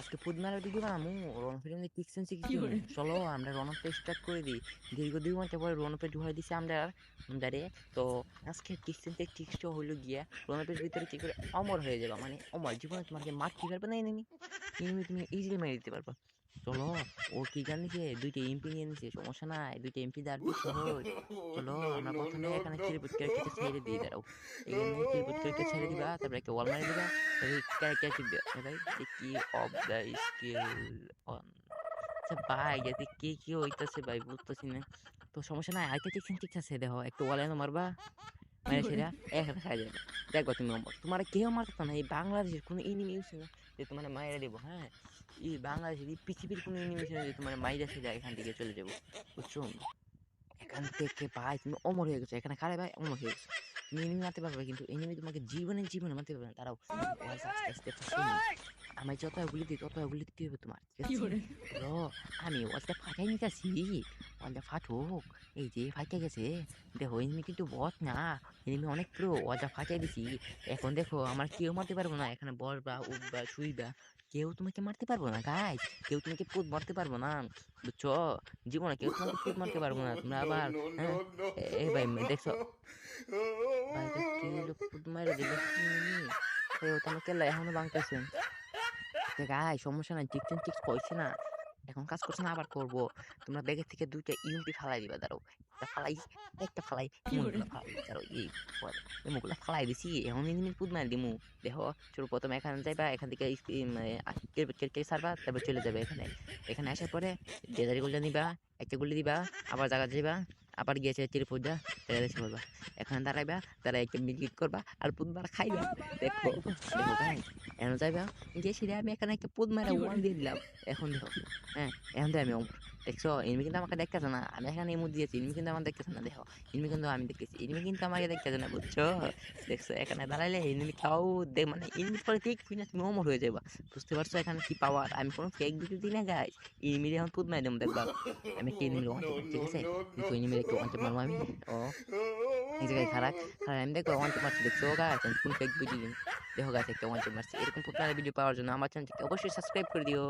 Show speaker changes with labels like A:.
A: আজকে ফুড মারার ভিডিও বানামু রন ফিল্মে চলো আমরা রনপে স্টার্ট করে দিই। দীর্ঘ দুই ঘণ্টা পরে রনপে ঢুকাই দিছি আমরা তো আজকে কিকসেন থেকে টিক্সটা হইল গিয়া রনপের ভিতরে কি করে অমর হয়ে যাবা। মানে অমর জীবনে তোমাকে মারতে পারবে না এনিমি? এনিমি তুমি ইজিলি মেরে দিতে পারবা। চলো ও কি জানিছে দুইটা এমপি নিয়ে নিছে সমস্যা নাই দুইটা এমপি সহজ চলো আমরা প্রথমে এখানে কিরপুট ক্যারেক্টারকে ছেড়ে দিয়ে দাঁড়াও। এখানে কিরপুট ক্যারেক্টার ছেড়ে দিবা তারপরে একটা ওয়াল মারি দিবা তারপরে ক্যারেক্টার টিপবে ভাই কি অফ দ্য স্কিল অন আচ্ছা ভাই যাতে কে কি হইতাছে ভাই বুঝতেছি না। তো সমস্যা নাই আরেকটা ঠিক ঠিক আছে দেখো একটু ওয়ালে মারবা মেরে সেরা এক খাই যাবে। দেখো তুমি অমর তোমার কেউ মারতো না এই বাংলাদেশের কোনো এনিমি ইউজ না। যে তোমার মাইরা দেবো হ্যাঁ? এই বাংলাদেশের এই পৃথিবীর কোনো ইউনিভার্সিটি যে তোমার মাইরা সেরা এখান থেকে চলে যাব, বুঝছ? এখান থেকে ভাই, তুমি অমর হয়ে গেছো। এখানে খারে ভাই? অমর হয়ে গেছো। তুমি এনিমি মারতে পারবে, কিন্তু এনিমি তোমাকে জীবনে জীবনে মারতে পারবে না। তারাও। আমি যত গুলি দিই তত গুলি দিতে হবে তোমার ঠিক আছে? বলো? আমি ওয়াজটা ফাটাই নিতেছি ওয়াজটা ফাটুক। এই যে ফাইটে গেছে। দেখো এনিমি কিন্তু বট না। এনিমি অনেক প্রো ওয়াজটা ফাটাই দিছি। এখন দেখো আমার কেউ মারতে পারব না। এখানে বলবা উঠবা শুইবা কেউ তোমাকে মারতে পারব না গাইস কেউ তোমাকে পুত মারতে পারব না বুঝছ? জীবনে কেউ তোমাকে পুত মারতে পারব না। তোমরা আবার হ্যাঁ? এ ভাই দেখছ? ভাই এটা কি হলো পুত মারে দিল ও তোমার কেলা এখনও বাংতেছেন গাই সমস্যা নাই টিকটেন টিক্স কইছে না। এখন কাজ করছে না আবার করব। তোমরা ব্যাগের থেকে দুইটা ইউপি ফালাই দিবা দাঁড়াও। একটা ফালাই একটা ফালাই দাঁড়াও এই মুখগুলো ফালাই দিছি এখন এনিমির পুদ মারি দিমু। দেখো ছোট প্রথমে এখানে যাইবা এখান থেকে কেটে সারবা তারপর চলে যাবে এখানে। এখানে আসার পরে ডেজারি গুলো নিবা একটা গুলি দিবা আবার জায়গা যাইবা। আবার গিয়েছে দা তেরাদেশে বলবা এখানে দাঁড়াইবা দাঁড়াই একটু মিলিট করবা আর পুদবার খাইবা। দেখো দেখো ভাই এখন যাইবা গিয়েছি রে আমি এখানে একটা পুদ মারা ওয়ান দিয়ে দিলাম। এখন দেখো হ্যাঁ এখন আমি অমর। দেখছ? ইনমি কিন্তু আমাকে দেখতেছে না। আমি এখানে এমন দিয়েছি ইনমি কিন্তু আমার দেখতেছে না। দেখো ইনমি কিন্তু আমি দেখতেছি। ইনমি কিন্তু আমাকে দেখতেছে না, বুঝছ? দেখছ, এখানে দাঁড়াইলে ইনমি খাও দেখ মানে ইনমি পরে ঠিক না তুমি অমর হয়ে যাবা বুঝতে পারছ এখানে কি পাওয়ার আমি কোনো ফেক ভিডিও দিই না গাই ইনমি এখন পুদ মারি দেবো, দেখবা। আমি একটা ইনমি ওয়ান ঠিক আছে? তো ইনমি একটু ওয়ান মারবো আমি। ও এই জায়গায় খারাপ। খারাপ, আমি দেখো ওয়ান মারছি, দেখছ? গাছ আমি কোন ফেক ভিডিও দিন দেখো গাছ একটা ওয়ান মারছি। এরকম প্রকারের ভিডিও পাওয়ার জন্য আমার চ্যানেলটিকে অবশ্যই সাবস্ক্রাইব করে দিও।